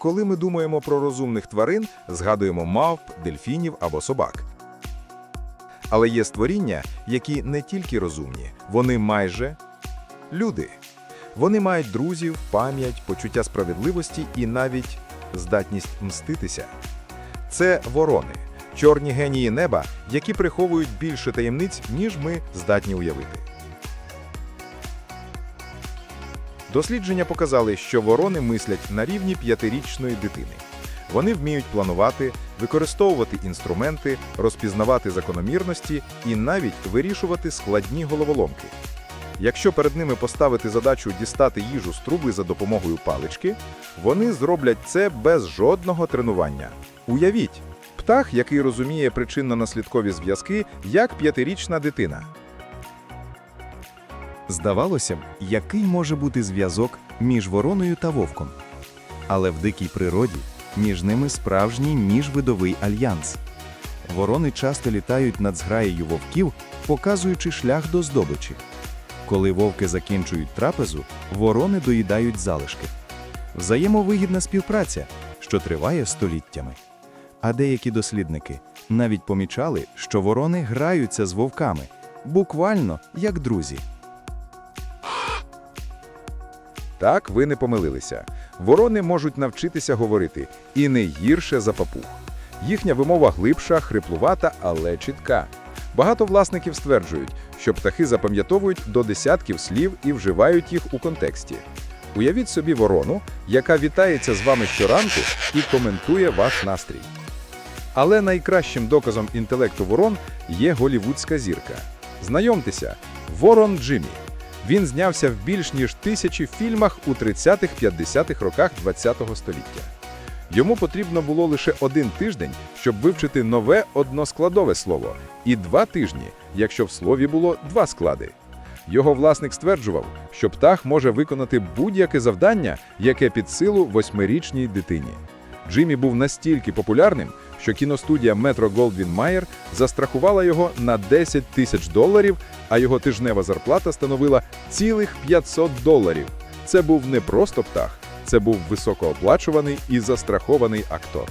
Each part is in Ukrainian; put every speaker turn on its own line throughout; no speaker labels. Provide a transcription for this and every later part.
Коли ми думаємо про розумних тварин, згадуємо мавп, дельфінів або собак. Але є створіння, які не тільки розумні, вони майже люди. Вони мають друзів, пам'ять, почуття справедливості і навіть здатність мститися. Це ворони, чорні генії неба, які приховують більше таємниць, ніж ми здатні уявити. Дослідження показали, що ворони мислять на рівні п'ятирічної дитини. Вони вміють планувати, використовувати інструменти, розпізнавати закономірності і навіть вирішувати складні головоломки. Якщо перед ними поставити задачу дістати їжу з труби за допомогою палички, вони зроблять це без жодного тренування. Уявіть, птах, який розуміє причинно-наслідкові зв'язки, як п'ятирічна дитина.
Здавалося б, який може бути зв'язок між вороною та вовком. Але в дикій природі між ними справжній міжвидовий альянс. Ворони часто літають над зграєю вовків, показуючи шлях до здобичі. Коли вовки закінчують трапезу, ворони доїдають залишки. Взаємовигідна співпраця, що триває століттями. А деякі дослідники навіть помічали, що ворони граються з вовками, буквально як друзі.
Так, ви не помилилися. Ворони можуть навчитися говорити і не гірше за папуг. Їхня вимова глибша, хриплувата, але чітка. Багато власників стверджують, що птахи запам'ятовують до десятків слів і вживають їх у контексті. Уявіть собі ворону, яка вітається з вами щоранку і коментує ваш настрій. Але найкращим доказом інтелекту ворон є голівудська зірка. Знайомтеся, Ворон Джиммі. Він знявся в більш ніж тисячі фільмах у 30-50-х роках ХХ століття. Йому потрібно було лише один тиждень, щоб вивчити нове односкладове слово, і два тижні, якщо в слові було два склади. Його власник стверджував, що птах може виконати будь-яке завдання, яке під силу восьмирічній дитині. Джиммі був настільки популярним, що кіностудія Metro Goldwyn Mayer застрахувала його на 10 тисяч доларів, а його тижнева зарплата становила цілих 500 доларів. Це був не просто птах, це був високооплачуваний і застрахований актор.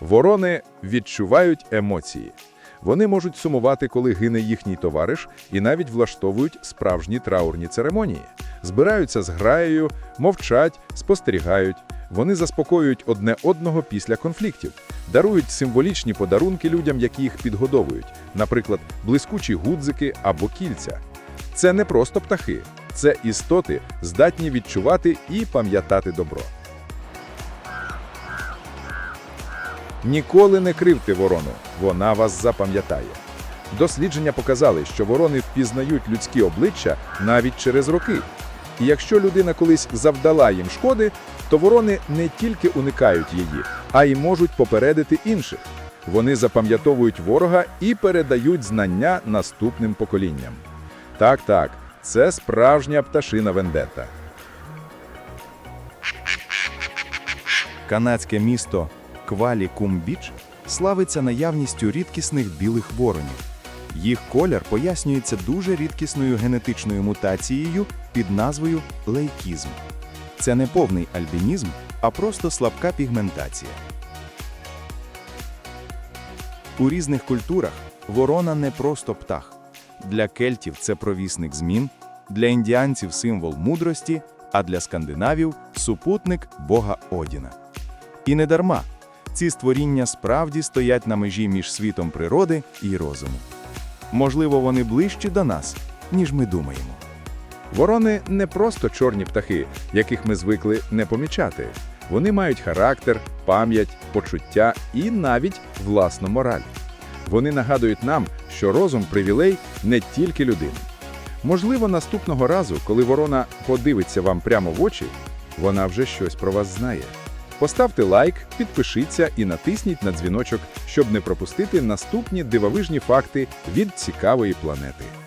Ворони відчувають емоції. Вони можуть сумувати, коли гине їхній товариш, і навіть влаштовують справжні траурні церемонії. Збираються з граєю, мовчать, спостерігають. Вони заспокоюють одне одного після конфліктів, дарують символічні подарунки людям, які їх підгодовують, наприклад, блискучі гудзики або кільця. Це не просто птахи, це істоти, здатні відчувати і пам'ятати добро. Ніколи не кривте ворону, вона вас запам'ятає. Дослідження показали, що ворони впізнають людські обличчя навіть через роки. І якщо людина колись завдала їм шкоди, то ворони не тільки уникають її, а й можуть попередити інших. Вони запам'ятовують ворога і передають знання наступним поколінням. Так, так, це справжня пташина вендетта.
Канадське місто Квалі-Кум-Біч славиться наявністю рідкісних білих воронів. Їх колір пояснюється дуже рідкісною генетичною мутацією під назвою лейкізм. Це не повний альбінізм, а просто слабка пігментація. У різних культурах ворона не просто птах. Для кельтів це провісник змін, для індіанців символ мудрості, а для скандинавів супутник бога Одіна. І не дарма ці створіння справді стоять на межі між світом природи і розуму. Можливо, вони ближчі до нас, ніж ми думаємо.
Ворони не просто чорні птахи, яких ми звикли не помічати. Вони мають характер, пам'ять, почуття і навіть власну мораль. Вони нагадують нам, що розум привілей не тільки людини. Можливо, наступного разу, коли ворона подивиться вам прямо в очі, вона вже щось про вас знає. Поставте лайк, підпишіться і натисніть на дзвіночок, щоб не пропустити наступні дивовижні факти від цікавої планети.